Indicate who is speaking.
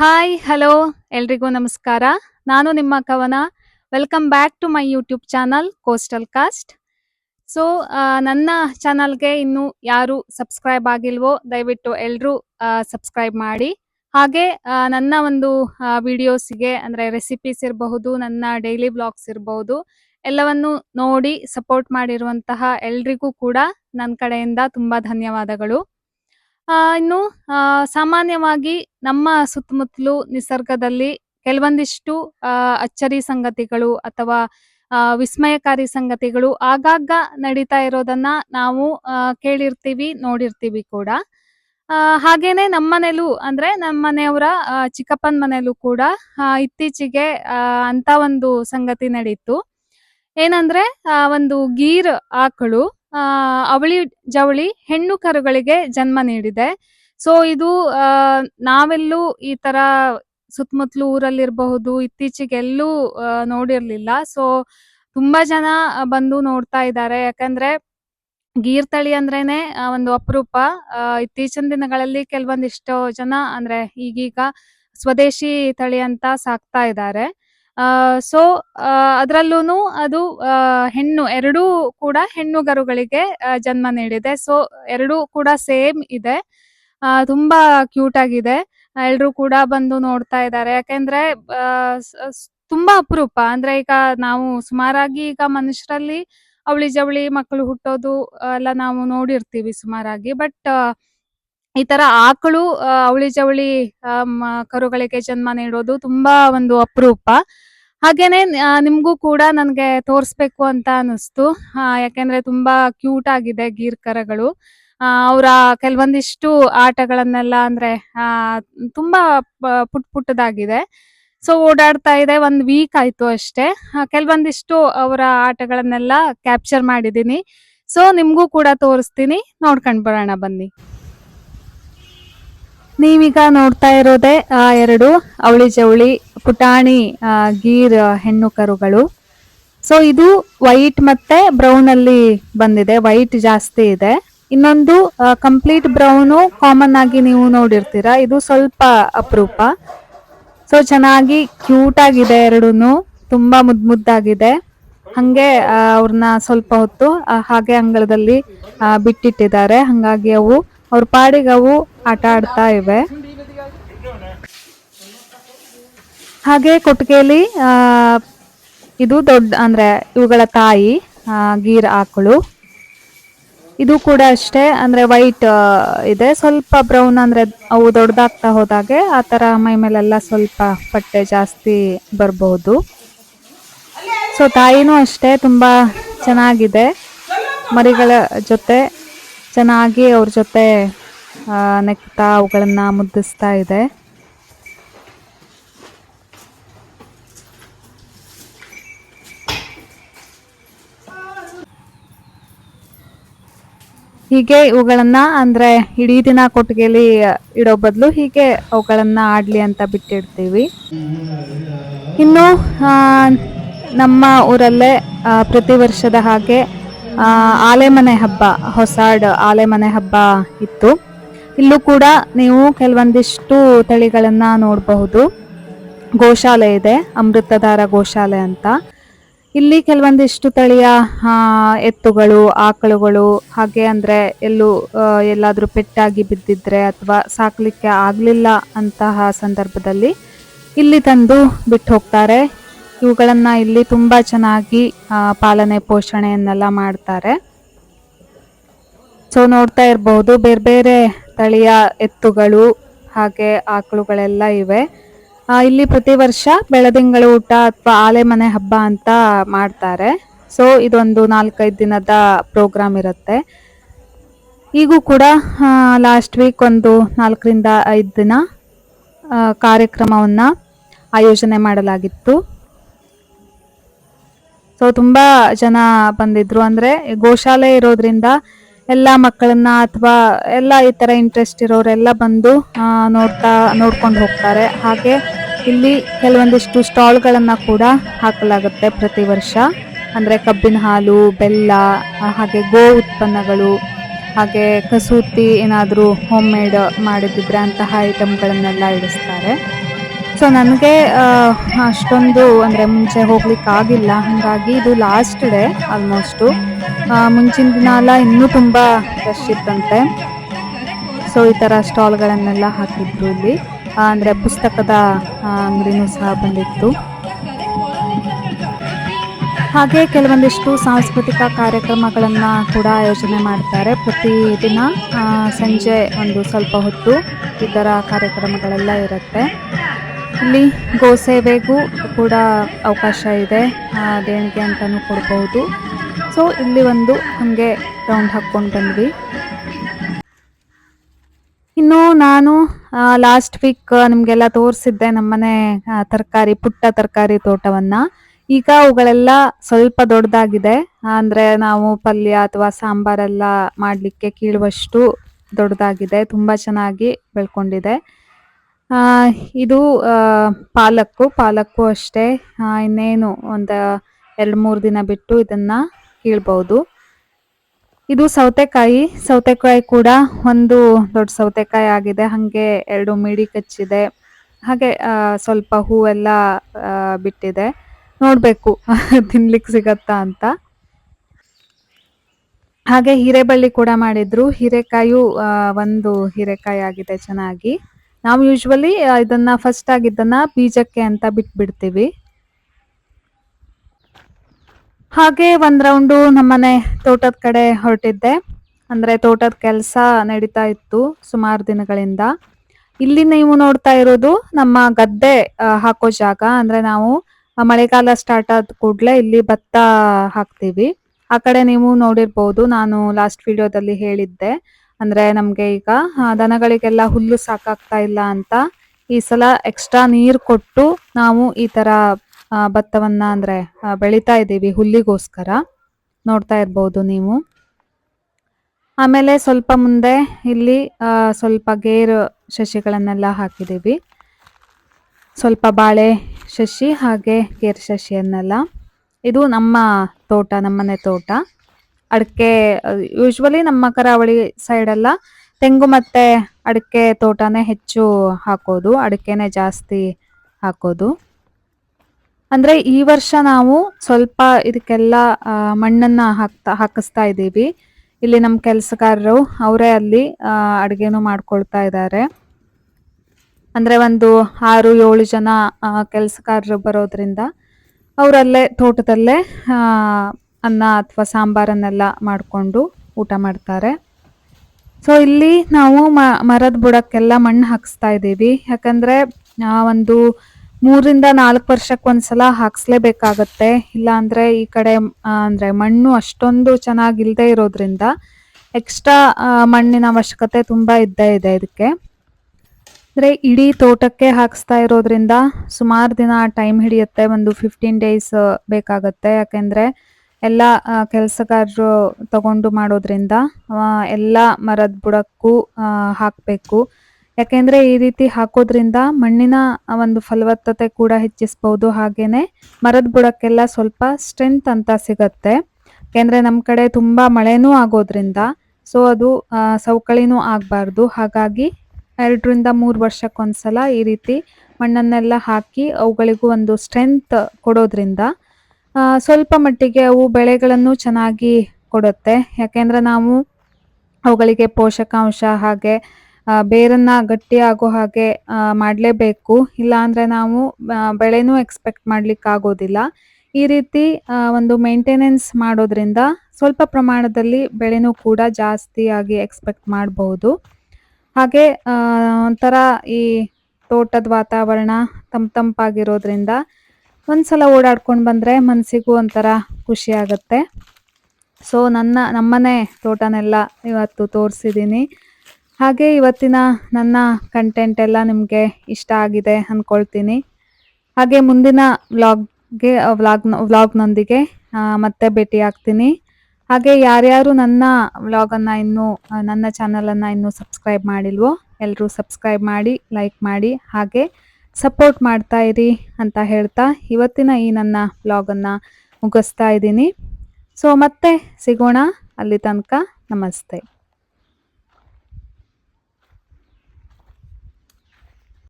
Speaker 1: Hi hello ಎಲ್ರಿಗೂ ನಮಸ್ಕಾರ. ನಾನು ನಿಮ್ಮ Kavana. Welcome back to my YouTube channel coastal cast so ನನ್ನ ಚಾನಲ್ಗೆ ಇನ್ನು ಯಾರು ಸಬ್ಸ್ಕ್ರೈಬ್ ಆಗಿಲ್ವೋ, ದಯವಿಟ್ಟು ಎಲ್ಲರೂ ಸಬ್ಸ್ಕ್ರೈಬ್ ಮಾಡಿ. ಹಾಗೆ ನನ್ನ ಒಂದು ವಿಡಿಯೋಸ್ಗೆ ಅಂದ್ರೆ ರೆಸಿಪೀಸ್ ಇರಬಹುದು, ನನ್ನ ಡೈಲಿ ಬ್ಲಾಗ್ಸ್ ಇರಬಹುದು, ಎಲ್ಲವನ್ನು ನೋಡಿ ಸಪೋರ್ಟ್ ಮಾಡಿರುವಂತಹ ಎಲ್ರಿಗೂ ಕೂಡ ನನ್ನ ಕಡೆಯಿಂದ ತುಂಬಾ ಧನ್ಯವಾದಗಳು. ಆ, ಇನ್ನು ಸಾಮಾನ್ಯವಾಗಿ ನಮ್ಮ ಸುತ್ತಮುತ್ತಲು ನಿಸರ್ಗದಲ್ಲಿ ಕೆಲವೊಂದಿಷ್ಟು ಅಚ್ಚರಿ ಸಂಗತಿಗಳು ಅಥವಾ ವಿಸ್ಮಯಕಾರಿ ಸಂಗತಿಗಳು ಆಗಾಗ ನಡೀತಾ ಇರೋದನ್ನ ನಾವು ಕೇಳಿರ್ತೀವಿ ನೋಡಿರ್ತೀವಿ ಕೂಡ. ಆ, ಹಾಗೇನೆ ನಮ್ಮನೇಲೂ ಅಂದ್ರೆ ನಮ್ಮನೆಯವರ ಆ, ಚಿಕ್ಕಪ್ಪನ ಮನೆಯಲ್ಲೂ ಕೂಡ ಆ, ಇತ್ತೀಚೆಗೆ ಅಂತ ಒಂದು ಸಂಗತಿ ನಡೀತು. ಏನಂದ್ರೆ ಒಂದು ಗೀರ್ ಆಕಳು ಅವಳಿ ಜವಳಿ ಹೆಣ್ಣು ಕರುಗಳಿಗೆ ಜನ್ಮ ನೀಡಿದೆ. ಸೊ ಇದು ನಾವೆಲ್ಲೂ ಈ ತರ ಸುತ್ತಮುತ್ತಲು ಊರಲ್ಲಿರಬಹುದು ಇತ್ತೀಚೆಗೆ ಎಲ್ಲೂ ಆ, ನೋಡಿರ್ಲಿಲ್ಲ. ಸೊ ತುಂಬಾ ಜನ ಬಂದು ನೋಡ್ತಾ ಇದ್ದಾರೆ. ಯಾಕಂದ್ರೆ ಗೀರ್ ತಳಿ ಅಂದ್ರೇನೆ ಒಂದು ಅಪರೂಪ. ಇತ್ತೀಚಿನ ದಿನಗಳಲ್ಲಿ ಕೆಲವೊಂದಿಷ್ಟು ಜನ ಅಂದ್ರೆ ಈಗೀಗ ಸ್ವದೇಶಿ ತಳಿ ಅಂತ ಸಾಕ್ತಾ ಇದ್ದಾರೆ. ಸೊ ಅದರಲ್ಲೂ ಅದು ಹೆಣ್ಣು, ಎರಡೂ ಕೂಡ ಹೆಣ್ಣು ಗರುಗಳಿಗೆ ಜನ್ಮ ನೀಡಿದೆ. ಸೊ ಎರಡೂ ಕೂಡ ಸೇಮ್ ಇದೆ. ತುಂಬಾ ಕ್ಯೂಟ್ ಆಗಿದೆ. ಎಲ್ರು ಕೂಡ ಬಂದು ನೋಡ್ತಾ ಇದ್ದಾರೆ. ಯಾಕೆಂದ್ರೆ ತುಂಬಾ ಅಪರೂಪ. ಅಂದ್ರೆ ಈಗ ನಾವು ಸುಮಾರಾಗಿ ಈಗ ಮನುಷ್ಯರಲ್ಲಿ ಅವಳಿ ಜವಳಿ ಮಕ್ಕಳು ಹುಟ್ಟೋದು ಎಲ್ಲ ನಾವು ನೋಡಿರ್ತೀವಿ ಸುಮಾರಾಗಿ. ಬಟ್ ಈ ತರ ಆಕಳು ಅವಳಿ ಜವಳಿ ಕರುಗಳಿಗೆ ಜನ್ಮ ನೀಡೋದು ತುಂಬಾ ಒಂದು ಅಪರೂಪ. ಹಾಗೇನೆ ನಿಮ್ಗೂ ಕೂಡ ನನಗೆ ತೋರಿಸ್ಬೇಕು ಅಂತ ಅನಿಸ್ತು ಯಾಕೆಂದ್ರೆ ತುಂಬಾ ಕ್ಯೂಟ್ ಆಗಿದೆ ಗೀರ್ ಕರಗಳು ಅವರ ಕೆಲವೊಂದಿಷ್ಟು ಆಟಗಳನ್ನೆಲ್ಲ ಅಂದ್ರೆ ತುಂಬಾ ಪುಟ್ ಪುಟ್ಟದಾಗಿದೆ. ಸೊ ಓಡಾಡ್ತಾ ಇದೆ, ಒಂದ್ ವೀಕ್ ಆಯ್ತು ಅಷ್ಟೇ. ಕೆಲವೊಂದಿಷ್ಟು ಅವರ ಆಟಗಳನ್ನೆಲ್ಲ ಕ್ಯಾಪ್ಚರ್ ಮಾಡಿದೀನಿ. ಸೊ ನಿಮ್ಗೂ ಕೂಡ ತೋರಿಸ್ತೀನಿ. ನೋಡ್ಕೊಂಡ್ ಬರೋಣ ಬನ್ನಿ. ನೀವೀಗ ನೋಡ್ತಾ ಇರೋದೇ ಎರಡು ಅವಳಿ ಜವಳಿ, ಪುಟಾಣಿ ಗೀರ್, ಹೆಣ್ಣು ಕರುಗಳು. ಸೊ ಇದು ವೈಟ್ ಮತ್ತೆ ಬ್ರೌನ್ ಅಲ್ಲಿ ಬಂದಿದೆ ವೈಟ್ ಜಾಸ್ತಿ ಇದೆ. ಇನ್ನೊಂದು ಕಂಪ್ಲೀಟ್ ಬ್ರೌನು ಕಾಮನ್ ಆಗಿ ನೀವು ನೋಡಿರ್ತೀರಾ, ಇದು ಸ್ವಲ್ಪ ಅಪರೂಪ. ಸೊ ಚೆನ್ನಾಗಿ ಕ್ಯೂಟ್ ಆಗಿದೆ ಎರಡೂ ತುಂಬಾ ಮುದ್ದು ಮುದ್ದಾಗಿದೆ. ಹಂಗೆ ಅವ್ರನ್ನ ಸ್ವಲ್ಪ ಹೊತ್ತು ಹಾಗೆ ಅಂಗಳದಲ್ಲಿ ಬಿಟ್ಟಿಟ್ಟಿದ್ದಾರೆ. ಹಂಗಾಗಿ ಅವು, ಅವ್ರ ಪಾಡಿಗೆ ಅವು ಆಟ ಆಡ್ತಾ ಇವೆ. ಹಾಗೆ ಕೊಟ್ಟಿಗೆಯಲ್ಲಿ ಇದು ದೊಡ್ಡ, ಅಂದ್ರೆ ಇವುಗಳ ತಾಯಿ ಗೀರ್ ಆಕಳು. ಇದು ಕೂಡ ಅಷ್ಟೇ, ಅಂದ್ರೆ ವೈಟ್ ಇದೆ. ಸ್ವಲ್ಪ ಬ್ರೌನ್, ಅಂದ್ರೆ ಅವು ದೊಡ್ಡದಾಗ್ತಾ ಹೋದಾಗೆ ಆ ತರ ಮೈ ಮೇಲೆಲ್ಲ ಸ್ವಲ್ಪ ಪಟ್ಟೆ ಜಾಸ್ತಿ ಬರಬಹುದು ಸೊ ತಾಯಿನೂ ಅಷ್ಟೇ, ತುಂಬಾ ಚೆನ್ನಾಗಿದೆ. ಮರಿಗಳ ಜೊತೆ ಚೆನ್ನಾಗಿ ಅವ್ರ ಜೊತೆ ನೆಕ್ತಾ ಅವುಗಳನ್ನ ಮುದ್ದಿಸ್ತಾ ಇದೆ. ಹೀಗೆ ಇವುಗಳನ್ನ ಅಂದ್ರೆ ಇಡೀ ದಿನ ಕೊಟ್ಟಿಗೆಲಿ ಇಡೋ ಬದಲು ಹೀಗೆ ಅವುಗಳನ್ನ ಆಡ್ಲಿ ಅಂತ ಬಿಟ್ಟಿಡ್ತೀವಿ. ಇನ್ನು ನಮ್ಮ ಊರಲ್ಲೇ ಪ್ರತಿ ವರ್ಷದ ಹಾಗೆ ಆಲೆಮನೆ ಹಬ್ಬ, ಹೊಸಾಡ್ ಆಲೆಮನೆ ಹಬ್ಬ ಇತ್ತು. ಇಲ್ಲೂ ಕೂಡ ನೀವು ಕೆಲವೊಂದಿಷ್ಟು ತಳಿಗಳನ್ನ ನೋಡಬಹುದು. ಗೋಶಾಲೆ ಇದೆ, ಅಮೃತಧಾರ ಗೋಶಾಲೆ ಅಂತ. ಇಲ್ಲಿ ಕೆಲವೊಂದಿಷ್ಟು ತಳಿಯ ಎತ್ತುಗಳು, ಆಕಳುಗಳು, ಹಾಗೆ ಅಂದ್ರೆ ಎಲ್ಲೂ ಎಲ್ಲಾದರೂ ಪೆಟ್ಟಾಗಿ ಬಿದ್ದಿದ್ರೆ ಅಥವಾ ಸಾಕ್ಲಿಕ್ಕೆ ಆಗಲಿಲ್ಲ ಅಂತಹ ಸಂದರ್ಭದಲ್ಲಿ ಇಲ್ಲಿ ತಂದು ಬಿಟ್ಟು ಹೋಗ್ತಾರೆ. ಇವುಗಳನ್ನು ಇಲ್ಲಿ ತುಂಬಾ ಚೆನ್ನಾಗಿ ಪಾಲನೆ ಪೋಷಣೆಯನ್ನೆಲ್ಲ ಮಾಡ್ತಾರೆ. ಸೊ ನೋಡ್ತಾ ಇರಬಹುದು ಬೇರೆ ಬೇರೆ ತಳಿಯ ಎತ್ತುಗಳು ಹಾಗೆ ಆಕಳುಗಳೆಲ್ಲ ಇವೆ. ಇಲ್ಲಿ ಪ್ರತಿ ವರ್ಷ ಬೆಳದಿಂಗಳ ಊಟ ಅಥವಾ ಆಲೆಮನೆ ಹಬ್ಬ ಅಂತ ಮಾಡ್ತಾರೆ. ಸೊ ಇದೊಂದು ನಾಲ್ಕೈದು ದಿನದ ಪ್ರೋಗ್ರಾಮ್ ಇರುತ್ತೆ. ಈಗೂ ಕೂಡ ಲಾಸ್ಟ್ ವೀಕ್ ಒಂದು ನಾಲ್ಕರಿಂದ ಐದು ದಿನ ಕಾರ್ಯಕ್ರಮವನ್ನ ಆಯೋಜನೆ ಮಾಡಲಾಗಿತ್ತು. ಸೊ ತುಂಬ ಜನ ಬಂದಿದ್ರು. ಅಂದರೆ ಗೋಶಾಲೆ ಇರೋದ್ರಿಂದ ಎಲ್ಲ ಮಕ್ಕಳನ್ನ ಅಥವಾ ಎಲ್ಲ ಈ ತರ ಇಂಟ್ರೆಸ್ಟ್ ಇರೋರೆಲ್ಲ ಬಂದು ನೋಡ್ತಾ, ನೋಡ್ಕೊಂಡು ಹೋಗ್ತಾರೆ. ಹಾಗೆ ಇಲ್ಲಿ ಕೆಲವೊಂದಿಷ್ಟು ಸ್ಟಾಲ್ಗಳನ್ನ ಕೂಡ ಹಾಕಲಾಗುತ್ತೆ ಪ್ರತಿ ವರ್ಷ. ಅಂದ್ರೆ ಕಬ್ಬಿನ ಹಾಲು, ಬೆಲ್ಲ ಹಾಗೆ ಗೋ ಉತ್ಪನ್ನಗಳು, ಹಾಗೆ ಕಸೂತಿ ಏನಾದರೂ ಹೋಮ್ ಮೇಡ್ ಮಾಡಿದಿದ್ರೆ ಅಂತಹ ಐಟಮ್ಗಳನ್ನೆಲ್ಲ ಇಡಿಸ್ತಾರೆ. ಸೊ ನನಗೆ ಅಷ್ಟೊಂದು ಅಂದರೆ ಮುಂಚೆ ಹೋಗ್ಲಿಕ್ಕಾಗಿಲ್ಲ. ಹಾಗಾಗಿ ಇದು ಲಾಸ್ಟ್ ಡೇ ಆಲ್ಮೋಸ್ಟು ಮುಂಚಿನ ದಿನ ಎಲ್ಲ ಇನ್ನೂ ತುಂಬ ರಶ್ ಇತ್ತಂತೆ. ಸೊ ಈ ಥರ ಸ್ಟಾಲ್ಗಳನ್ನೆಲ್ಲ ಹಾಕಿದ್ರು ಇಲ್ಲಿ. ಅಂದರೆ ಪುಸ್ತಕದ ಅಂಗಡಿನೂ ಸಹ ಬಂದಿತ್ತು. ಹಾಗೆ ಕೆಲವೊಂದಿಷ್ಟು ಸಾಂಸ್ಕೃತಿಕ ಕಾರ್ಯಕ್ರಮಗಳನ್ನು ಕೂಡ ಆಯೋಜನೆ ಮಾಡ್ತಾರೆ. ಪ್ರತಿ ದಿನ ಸಂಜೆ ಒಂದು ಸ್ವಲ್ಪ ಹೊತ್ತು ಈ ಥರ ಕಾರ್ಯಕ್ರಮಗಳೆಲ್ಲ ಇರುತ್ತೆ. ಇಲ್ಲಿ ಗೋಸೇವೆಗೂ ಕೂಡ ಅವಕಾಶ ಇದೆ ದೇಣಿಗೆ ಅಂತಲೂ ಕೊಡ್ಬೋದು. ಸೊ ಇಲ್ಲಿ ಒಂದು ಹಾಗೆ ರೌಂಡ್ ಹಾಕ್ಕೊಂಡು ಬಂದ್ವಿ. ಇನ್ನು ನಾನು ಲಾಸ್ಟ್ ವೀಕ್ ನಿಮಗೆಲ್ಲ ತೋರಿಸಿದ್ದೆ ನಮ್ಮನೆ ತರಕಾರಿ, ಪುಟ್ಟ ತರಕಾರಿ ತೋಟವನ್ನ. ಈಗ ಅವುಗಳೆಲ್ಲ ಸ್ವಲ್ಪ ದೊಡ್ಡದಾಗಿದೆ. ಅಂದ್ರೆ ನಾವು ಪಲ್ಯ ಅಥವಾ ಸಾಂಬಾರೆಲ್ಲ ಮಾಡಲಿಕ್ಕೆ ಕೀಳುವಷ್ಟು ದೊಡ್ಡದಾಗಿದೆ, ತುಂಬಾ ಚೆನ್ನಾಗಿ ಬೆಳ್ಕೊಂಡಿದೆ. ಇದು ಪಾಲಕ್ಕು ಪಾಲಕ್ಕು ಅಷ್ಟೇ. ಇನ್ನೇನು ಒಂದು ಎರಡು ಮೂರು ದಿನ ಬಿಟ್ಟು ಇದನ್ನ ಕೀಳ್ಬಹುದು ಇದು ಸೌತೆಕಾಯಿ. ಸೌತೆಕಾಯಿ ಕೂಡ ಒಂದು ದೊಡ್ಡ ಸೌತೆಕಾಯಿ ಆಗಿದೆ. ಹಾಗೆ ಎರಡು ಮಿಡಿ ಕಚ್ಚಿದೆ. ಹಾಗೆ ಸ್ವಲ್ಪ ಹೂವೆಲ್ಲ ಬಿಟ್ಟಿದೆ. ನೋಡಬೇಕು. ತಿನ್ಲಿಕ್ಕೆ ಸಿಗತ್ತಾ ಅಂತ. ಹಾಗೆ ಹೀರೆಬಳ್ಳಿ ಕೂಡ ಮಾಡಿದ್ರು. ಹೀರೆಕಾಯು ಒಂದು ಹೀರೆಕಾಯಿ ಆಗಿದೆ ಚೆನ್ನಾಗಿ. ನಾವು ಯೂಶ್ವಲಿ ಇದನ್ನ ಫಸ್ಟ್ ಆಗಿದ್ದನ್ನ ಬೀಜಕ್ಕೆ ಅಂತ ಬಿಟ್ಬಿಡ್ತೀವಿ. ಹಾಗೆ ಒಂದ್ ರೌಂಡು ನಮ್ಮನೆ ತೋಟದ ಕಡೆ ಹೊರಟಿದ್ದೆ. ಅಂದ್ರೆ ತೋಟದ ಕೆಲಸ ನಡೀತಾ ಇತ್ತು ಸುಮಾರು ದಿನಗಳಿಂದ. ಇಲ್ಲಿ ನೀವು ನೋಡ್ತಾ ಇರೋದು ನಮ್ಮ ಗದ್ದೆ ಹಾಕೋ ಜಾಗ. ಅಂದ್ರೆ ನಾವು ಮಳೆಗಾಲ ಸ್ಟಾರ್ಟ್ ಆದ ಕೂಡಲೇ ಇಲ್ಲಿ ಭತ್ತ ಹಾಕ್ತೀವಿ. ಆ ಕಡೆ ನೀವು ನೋಡಿರ್ಬೋದು, ನಾನು ಲಾಸ್ಟ್ ವಿಡಿಯೋದಲ್ಲಿ ಹೇಳಿದ್ದೆ. ಅಂದ್ರೆ ನಮ್ಗೆ ಈಗ ದನಗಳಿಗೆಲ್ಲ ಹುಲ್ಲು ಸಾಕಾಗ್ತಾ ಇಲ್ಲ ಅಂತ ಈ ಸಲ ಎಕ್ಸ್ಟ್ರಾ ನೀರ್ ಕೊಟ್ಟು ನಾವು ಈ ತರ ಭತ್ತವನ್ನ ಅಂದ್ರೆ ಬೆಳಿತಾ ಇದ್ದೀವಿ ಹುಲ್ಲಿಗೋಸ್ಕರ. ನೋಡ್ತಾ ಇರ್ಬೋದು ನೀವು. ಆಮೇಲೆ ಸ್ವಲ್ಪ ಮುಂದೆ ಇಲ್ಲಿ ಸ್ವಲ್ಪ ಗೇರು ಸಸಿಗಳನ್ನೆಲ್ಲ ಹಾಕಿದ್ದೀವಿ. ಸ್ವಲ್ಪ ಬಾಳೆ ಸಸಿ ಹಾಗೆ ಗೇರು ಸಸಿಯನ್ನೆಲ್ಲ. ಇದು ನಮ್ಮ ತೋಟ, ನಮ್ಮನೆ ತೋಟ. ಅಡಿಕೆ ಯೂಶ್ವಲಿ ನಮ್ಮ ಕರಾವಳಿ ಸೈಡ್ ಎಲ್ಲ ತೆಂಗು ಮತ್ತೆ ಅಡಿಕೆ ತೋಟನೇ ಹೆಚ್ಚು ಹಾಕೋದು, ಅಡಿಕೆನೆ ಜಾಸ್ತಿ ಹಾಕೋದು. ಅಂದ್ರೆ ಈ ವರ್ಷ ನಾವು ಸ್ವಲ್ಪ ಇದಕ್ಕೆಲ್ಲ ಮಣ್ಣನ್ನ ಹಾಕ್ತಾ, ಹಾಕಿಸ್ತಾ ಇದ್ದೀವಿ. ಇಲ್ಲಿ ನಮ್ಮ ಕೆಲಸಗಾರರು ಅವರೇ ಅಲ್ಲಿ ಅಡ್ಗೆನೂ ಮಾಡ್ಕೊಳ್ತಾ ಇದ್ದಾರೆ. ಅಂದ್ರೆ ಒಂದು ಆರು, ಏಳು ಜನ ಕೆಲಸಗಾರರು ಬರೋದ್ರಿಂದ ಅವರಲ್ಲೇ, ತೋಟದಲ್ಲೇ ಅನ್ನ ಅಥವಾ ಸಾಂಬಾರನ್ನೆಲ್ಲ ಮಾಡಿಕೊಂಡು ಊಟ ಮಾಡ್ತಾರೆ. ಸೊ ಇಲ್ಲಿ ನಾವು ಮರದ ಬುಡಕ್ಕೆಲ್ಲ ಮಣ್ಣು ಹಾಕಿಸ್ತಾ ಇದ್ದೀವಿ. ಯಾಕಂದರೆ ಒಂದು ಮೂರಿಂದ ನಾಲ್ಕು ವರ್ಷಕ್ಕೆ ಒಂದ್ಸಲ ಹಾಕ್ಸ್ಲೇಬೇಕಾಗತ್ತೆ. ಇಲ್ಲ ಅಂದ್ರೆ ಈ ಕಡೆ ಅಂದ್ರೆ ಮಣ್ಣು ಅಷ್ಟೊಂದು ಚೆನ್ನಾಗಿಲ್ಲದೆ ಇರೋದ್ರಿಂದ ಎಕ್ಸ್ಟ್ರಾ ಮಣ್ಣಿನ ಅವಶ್ಯಕತೆ ತುಂಬ ಇದ್ದೇ ಇದೆ ಇದಕ್ಕೆ. ಅಂದರೆ ಇಡೀ ತೋಟಕ್ಕೆ ಹಾಕಿಸ್ತಾ ಇರೋದ್ರಿಂದ ಸುಮಾರು ದಿನ ಟೈಮ್ ಹಿಡಿಯುತ್ತೆ. ಒಂದು ಫಿಫ್ಟೀನ್ ಡೇಸ್ ಬೇಕಾಗತ್ತೆ. ಯಾಕೆಂದ್ರೆ ಎಲ್ಲ ಕೆಲಸಗಾರರು ತಗೊಂಡು ಮಾಡೋದ್ರಿಂದ ಎಲ್ಲ ಮರದ ಬುಡಕ್ಕೂ ಹಾಕಬೇಕು. ಯಾಕೆಂದರೆ ಈ ರೀತಿ ಹಾಕೋದ್ರಿಂದ ಮಣ್ಣಿನ ಒಂದು ಫಲವತ್ತತೆ ಕೂಡ ಹೆಚ್ಚಿಸ್ಬೋದು. ಹಾಗೇನೆ ಮರದ ಬುಡಕ್ಕೆಲ್ಲ ಸ್ವಲ್ಪ ಸ್ಟ್ರೆಂತ್ ಅಂತ ಸಿಗತ್ತೆ. ಯಾಕೆಂದರೆ ನಮ್ಮ ಕಡೆ ತುಂಬ ಮಳೆನೂ ಆಗೋದ್ರಿಂದ, ಸೊ ಅದು ಸವಕಳಿನೂ ಆಗಬಾರ್ದು. ಹಾಗಾಗಿ ಎರಡರಿಂದ ಮೂರು ವರ್ಷಕ್ಕೊಂದ್ಸಲ ಈ ರೀತಿ ಮಣ್ಣನ್ನೆಲ್ಲ ಹಾಕಿ ಅವುಗಳಿಗೂ ಒಂದು ಸ್ಟ್ರೆಂತ್ ಕೊಡೋದ್ರಿಂದ ಸ್ವಲ್ಪ ಮಟ್ಟಿಗೆ ಅವು ಬೆಳೆಗಳನ್ನು ಚೆನ್ನಾಗಿ ಕೊಡುತ್ತೆ. ಯಾಕೆಂದ್ರೆ ನಾವು ಅವುಗಳಿಗೆ ಪೋಷಕಾಂಶ ಹಾಗೆ ಬೇರನ್ನು ಗಟ್ಟಿಯಾಗೋ ಹಾಗೆ ಮಾಡಲೇಬೇಕು. ಇಲ್ಲ ಅಂದ್ರೆ ನಾವು ಬೆಳೆನೂ ಎಕ್ಸ್ಪೆಕ್ಟ್ ಮಾಡ್ಲಿಕ್ಕೆ ಆಗೋದಿಲ್ಲ ಈ ರೀತಿ ಒಂದು ಮೇಂಟೆನೆನ್ಸ್ ಮಾಡೋದ್ರಿಂದ ಸ್ವಲ್ಪ ಪ್ರಮಾಣದಲ್ಲಿ ಬೆಳೆನೂ ಕೂಡ ಜಾಸ್ತಿಯಾಗಿ ಎಕ್ಸ್ಪೆಕ್ಟ್ ಮಾಡಬಹುದು ಹಾಗೆ ಒಂಥರ ಈ ತೋಟದ ವಾತಾವರಣ ತಂಪ್ ತಂಪಾಗಿರೋದ್ರಿಂದ ಒಂದ್ಸಲ ಓಡಾಡ್ಕೊಂಡು ಬಂದ್ರೆ ಮನಸ್ಸಿಗೂ ಒಂಥರ ಖುಷಿ ಆಗುತ್ತೆ. ಸೊ ನನ್ನ, ನಮ್ಮನೆ ತೋಟನೆಲ್ಲ ಇವತ್ತು ತೋರಿಸಿದ್ದೀನಿ ಹಾಗೆ ಇವತ್ತಿನ ನನ್ನ ಕಂಟೆಂಟ್ ಎಲ್ಲ ನಿಮಗೆ ಇಷ್ಟ ಆಗಿದೆ ಅಂದ್ಕೊಳ್ತೀನಿ ಹಾಗೆ ಮುಂದಿನ ವ್ಲಾಗ್ಗೆ ವ್ಲಾಗ್ ವ್ಲಾಗ್ನೊಂದಿಗೆ ಮತ್ತೆ ಭೇಟಿ ಆಗ್ತೀನಿ. ಹಾಗೆ ಯಾರ್ಯಾರು ನನ್ನ ವ್ಲಾಗನ್ನು ಇನ್ನೂ, ನನ್ನ ಚಾನಲನ್ನು ಇನ್ನೂ ಸಬ್ಸ್ಕ್ರೈಬ್ ಮಾಡಿಲ್ವೋ ಎಲ್ಲರೂ ಸಬ್ಸ್ಕ್ರೈಬ್ ಮಾಡಿ ಲೈಕ್ ಮಾಡಿ. ಹಾಗೆ ಸಪೋರ್ಟ್ ಮಾಡ್ತಾ ಇರಿ ಅಂತ ಹೇಳ್ತಾ ಇವತ್ತಿನ ಈ ನನ್ನ ಬ್ಲಾಗನ್ನು ಮುಗಿಸ್ತಾ ಇದ್ದೀನಿ. ಸೊ ಮತ್ತೆ ಸಿಗೋಣ ಅಲ್ಲಿ ತನಕ. ನಮಸ್ತೆ.